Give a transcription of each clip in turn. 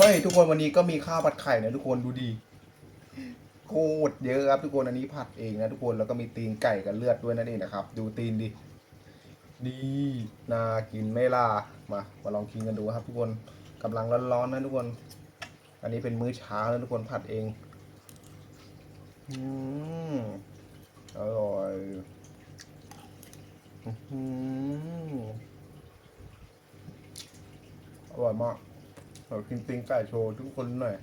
เฮ้ยทุกคนวันนี้ก็มีข้าวผัดไข่นะทุกคนดูดีโคตรเยอะครับทุกคนอันนี้ผัดเองนะทุกคนแล้วก็มีตีนไก่กับเลือดด้วยนั่นเองนะครับ ดูตีนดิดีน่ากินไม่ล่ะมามาลองกินกันดูครับ ทุกคนกำลังร้อนๆนะทุกคน อันนี้เป็นมื้อเช้านะทุกคนผัดเองอืมอร่อยอื้อหืออร่อยมาก เรากินตีนไก่โชว์ทุกคนหน่อย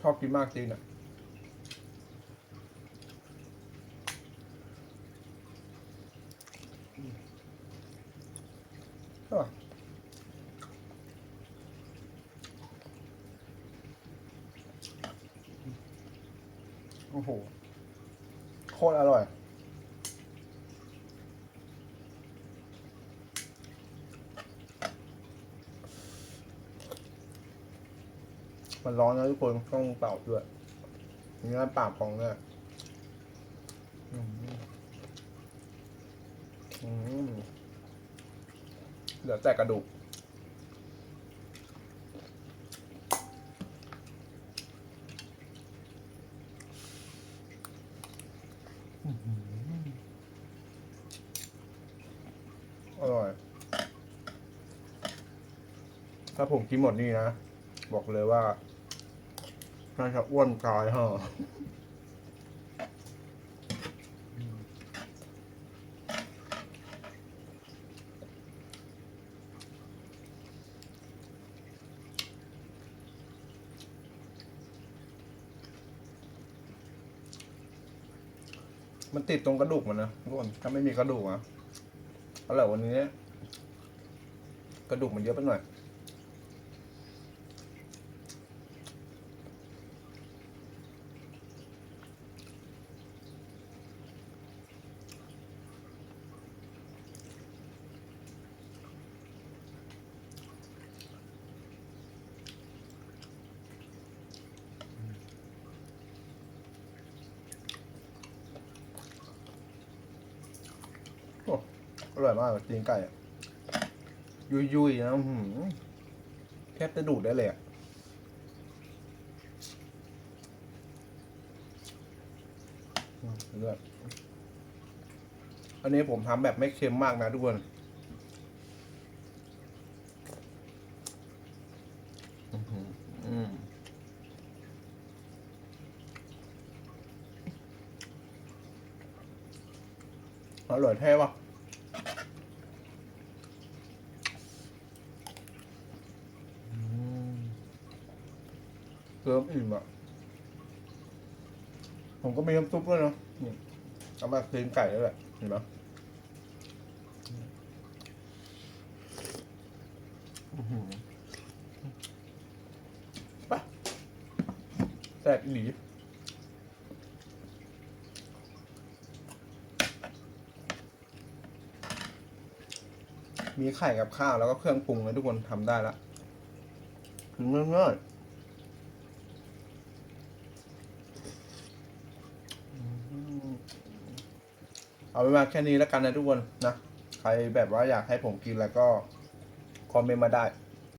ชอบกินมากจริงอะใช่ป่ะโอ้โห โคตรอร่อย มันร้อนนะทุกคนต้องเป่าด้วยเนื้อปากของเนี่ยเหลือแต่กระดูกอร่อย ถ้าผมกินหมดนี่นะ บอกเลยว่า น่าจะอ้วนกายฮะมันติดตรงกระดูกมันนะทุกคนถ้าไม่มีกระดูกอะเอาละวันนี้ กระดูกมันเยอะไปหน่อย โอ้ อร่อยมากตีนไก่อะยุยยุยนะหือแทบจะดูดได้เลยอะเลือดอันนี้ผมทำแบบไม่เค็มมากนะทุกคนอื้อหืออืมอร่อยแท้ปะ เติมอิ่มอะ ผมก็มีน้ำซุปด้วยเนาะเอามาตีนไก่แล้วแหละเห็นไหมอื้อหือไปแซ่บอีหลีมีไข่กับข้าวแล้วก็เครื่องปรุงเลยทุกคนทำได้ละง่ายๆ เอาไปมาแค่นี้แล้วกันนะทุกคนนะ ใครแบบว่าอยากให้ผมกินแล้วก็คอมเมนต์มาได้